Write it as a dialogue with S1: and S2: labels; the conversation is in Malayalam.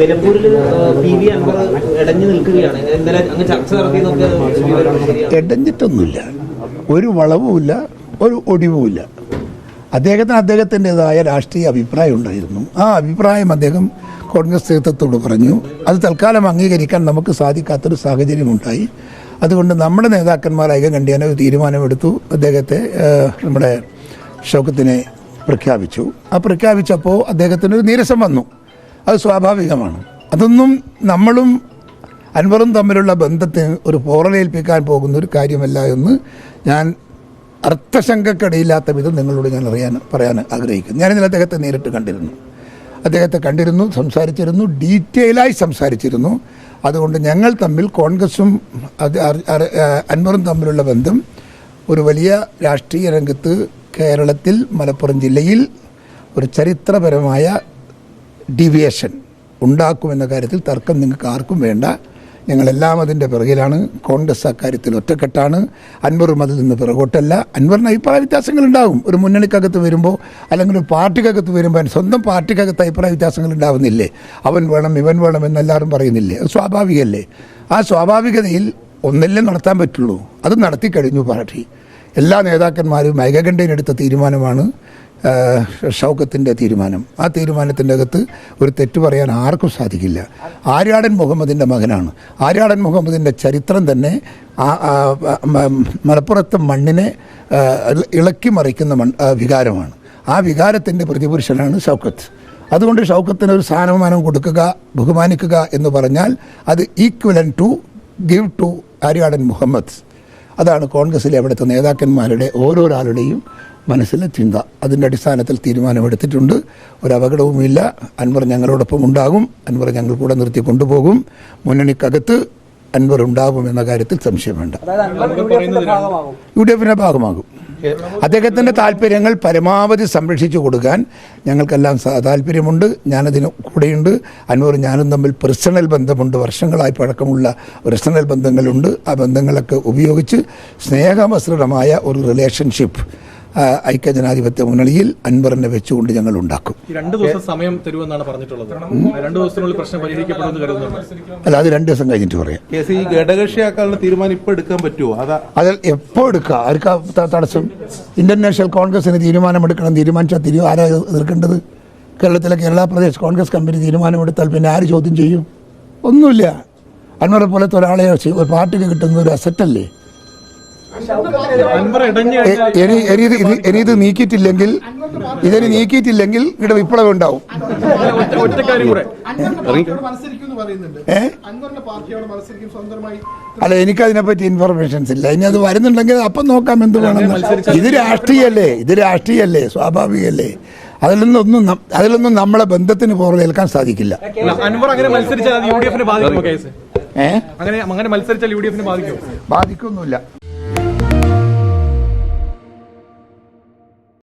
S1: നിലമ്പൂരിൽ പി വി അൻവർ ഇടഞ്ഞു നിൽക്കുകയാണ്. ഇന്നലെ അങ്ങ് ചർച്ച നടത്തിയെന്നൊക്കെ
S2: ഇടഞ്ഞിട്ടൊന്നുമില്ല. ഒരു വളവുമില്ല ഒരു ഒടിവുമില്ല. അദ്ദേഹത്തിന് അദ്ദേഹത്തിന്റെതായ രാഷ്ട്രീയ അഭിപ്രായം ഉണ്ടായിരുന്നു. ആ അഭിപ്രായം അദ്ദേഹം കോൺഗ്രസ് നേതൃത്വത്തോട് പറഞ്ഞു. അത് തൽക്കാലം അംഗീകരിക്കാൻ നമുക്ക് സാധിക്കാത്തൊരു സാഹചര്യമുണ്ടായി. അതുകൊണ്ട് നമ്മുടെ നേതാക്കന്മാർ ഐകകണ്ഠ്യേന ഒരു തീരുമാനമെടുത്തു. അദ്ദേഹത്തെ നമ്മുടെ ശോകത്തിനെ പ്രഖ്യാപിച്ചു. ആ പ്രഖ്യാപിച്ചപ്പോൾ അദ്ദേഹത്തിന് ഒരു നീരസം വന്നു. അത് സ്വാഭാവികമാണ്. അതൊന്നും നമ്മളും അൻവറും തമ്മിലുള്ള ബന്ധത്തെ ഒരു പോറലേൽപ്പിക്കാൻ പോകുന്ന ഒരു കാര്യമല്ല എന്ന് ഞാൻ അർത്ഥശങ്കക്കടയില്ലാത്ത വിധം നിങ്ങളോട് ഞാൻ അറിയാൻ പറയാൻ ആഗ്രഹിക്കുന്നു. ഞാനിതിൽ അദ്ദേഹത്തെ നേരിട്ട് കണ്ടിരുന്നു. അദ്ദേഹത്തെ കണ്ടിരുന്നു സംസാരിച്ചിരുന്നു ഡീറ്റെയിലായി സംസാരിച്ചിരുന്നു. അതുകൊണ്ട് ഞങ്ങൾ തമ്മിൽ കോൺഗ്രസും അത് അൻവറും തമ്മിലുള്ള ബന്ധം ഒരു വലിയ രാഷ്ട്രീയ രംഗത്ത് കേരളത്തിൽ മലപ്പുറം ജില്ലയിൽ ഒരു ചരിത്രപരമായ ഡീവിയേഷൻ ഉണ്ടാക്കുമെന്ന കാര്യത്തിൽ തർക്കം നിങ്ങൾക്ക് ആർക്കും വേണ്ട. ഞങ്ങളെല്ലാം അതിന്റെ പിറകിലാണ്. കോൺഗ്രസ് അക്കാര്യത്തിൽ ഒറ്റക്കെട്ടാണ്. അൻവറും അതിൽ നിന്ന് പിറകോട്ടല്ല. അൻവറിന് അഭിപ്രായ വ്യത്യാസങ്ങൾ ഉണ്ടാകും. ഒരു മുന്നണിക്കകത്ത് വരുമ്പോൾ അല്ലെങ്കിൽ ഒരു പാർട്ടിക്കകത്ത് വരുമ്പോൾ സ്വന്തം പാർട്ടിക്കകത്ത് അഭിപ്രായ വ്യത്യാസങ്ങൾ ഉണ്ടാവുന്നില്ലേ? അവൻ വേണം ഇവൻ വേണം എന്നെല്ലാവരും പറയുന്നില്ലേ? അത് സ്വാഭാവികമല്ലേ ആ സ്വാഭാവികതയിൽ ഒന്നല്ലേ നടത്താൻ പറ്റുള്ളൂ. അത് നടത്തി കഴിഞ്ഞു പാർട്ടി. എല്ലാ നേതാക്കന്മാരും ഏകകണ്ഠേനെടുത്ത തീരുമാനമാണ്. ഷൗക്കത്തിന്റെ തീരുമാനം. ആ തീരുമാനത്തിന്റെ അകത്ത് ഒരു തെറ്റ് പറയാൻ ആർക്കും സാധിക്കില്ല. ആര്യാടൻ മുഹമ്മദിന്റെ മകനാണ്. ആര്യാടൻ മുഹമ്മദിന്റെ ചരിത്രം തന്നെ മലപ്പുറത്തെ മണ്ണിനെ ഇളക്കി മറിക്കുന്ന മൺ വികാരമാണ്. ആ വികാരത്തിന്റെ പ്രതിപുരുഷനാണ് ഷൗക്കത്ത്. അതുകൊണ്ട് ഷൗക്കത്തിന് ഒരു സ്ഥാനമാനം കൊടുക്കുക ബഹുമാനിക്കുക എന്ന് പറഞ്ഞാൽ അത് equal to give to Aryadan Muhammad. അതാണ് കോൺഗ്രസ്സിലെ അവിടുത്തെ നേതാക്കന്മാരുടെ ഓരോരാളുടെയും മനസ്സിലെ ചിന്ത. അതിന്റെ അടിസ്ഥാനത്തിൽ തീരുമാനമെടുത്തിട്ടുണ്ട്. ഒരു അപകടവുമില്ല അൻവർ ഞങ്ങളോടൊപ്പം ഉണ്ടാകും. അൻവർ ഞങ്ങൾ കൂടെ നിർത്തി കൊണ്ടുപോകും. മുന്നണിക്കകത്ത് അൻവർ ഉണ്ടാകും എന്ന കാര്യത്തിൽ സംശയം വേണ്ട. യു ഡി എഫിന്റെ ഭാഗമാകും. അദ്ദേഹത്തിന്റെ താല്പര്യങ്ങൾ പരമാവധി സംരക്ഷിച്ചു കൊടുക്കാൻ ഞങ്ങൾക്കെല്ലാം താല്പര്യമുണ്ട്. ഞാനതിന് കൂടെയുണ്ട്. അൻവർ ഞാനും തമ്മിൽ പേഴ്സണൽ ബന്ധമുണ്ട്. വർഷങ്ങളായി പഴക്കമുള്ള പേഴ്സണൽ ബന്ധങ്ങളുണ്ട്. ആ ബന്ധങ്ങളൊക്കെ ഉപയോഗിച്ച് സ്നേഹമസൃതമായ ഒരു റിലേഷൻഷിപ്പ് ഐക്യജനാധിപത്യ മുന്നണിയിൽ അൻവറിനെ വെച്ചുകൊണ്ട് ഞങ്ങൾ ഉണ്ടാക്കും.
S3: രണ്ട് ദിവസം സമയം തരുമെന്നാണ് പറഞ്ഞിട്ടുള്ളത്. രണ്ട് ദിവസത്തിനുള്ളിൽ പ്രശ്നം പരിഹരിക്കപ്പെടുമെന്ന് കരുതുന്നു
S2: അല്ല അത് രണ്ട് ദിവസം കഴിഞ്ഞിട്ട് പറയാം.
S4: ഘടകക്ഷിയാക്കാനുള്ള ഈ ഘടകകക്ഷിയാക്കാനുള്ള തീരുമാനം ഇപ്പൊ എടുക്കാൻ പറ്റുമോ അതാ
S2: അതിൽ എപ്പോൾ എടുക്കുക ആർക്കാ തടസ്സം? ഇന്ത്യൻ നാഷണൽ കോൺഗ്രസിന് തീരുമാനമെടുക്കണം. തീരുമാനിച്ചാൽ തിരി ആരാ എതിർക്കേണ്ടത്? കേരളത്തിലെ കേരള പ്രദേശ് കോൺഗ്രസ് കമ്പനി തീരുമാനമെടുത്താൽ പിന്നെ ആര് ചോദ്യം ചെയ്യും? ഒന്നുമില്ല. അൻവറെ പോലത്തെ ഒരാളെ ഒരു പാർട്ടിക്ക് കിട്ടുന്ന ഒരു അസറ്റല്ലേ ഇനി ഇനി ഇത് ഇത് ഇനി ഇത് നീക്കിയിട്ടില്ലെങ്കിൽ ഇതിന് നീക്കിയിട്ടില്ലെങ്കിൽ ഇവിടെ വിപ്ലവം ഉണ്ടാവും. അല്ല എനിക്കതിനെപ്പറ്റി ഇൻഫർമേഷൻസ് ഇല്ല. ഇനി അത് വരുന്നുണ്ടെങ്കിൽ അപ്പം നോക്കാം എന്ത് വേണം ഇത് രാഷ്ട്രീയല്ലേ? ഇത് രാഷ്ട്രീയല്ലേ? സ്വാഭാവികല്ലേ? അതിലൊന്നും അതിൽ അതിലൊന്നും നമ്മളെ ബന്ധത്തിന് പുറകേൽക്കാൻ സാധിക്കില്ല.
S3: അൻവർ അങ്ങനെ മത്സരിച്ചാൽ അത് യു ഡി എഫിനെ ബാധിക്കുമോ കേസ്?
S2: ഏ?
S3: അങ്ങനെ അങ്ങനെ മത്സരിച്ചാൽ യു ഡി എഫിനെ ബാധിക്കുമോ?
S2: ബാധിക്കൊന്നുമില്ല.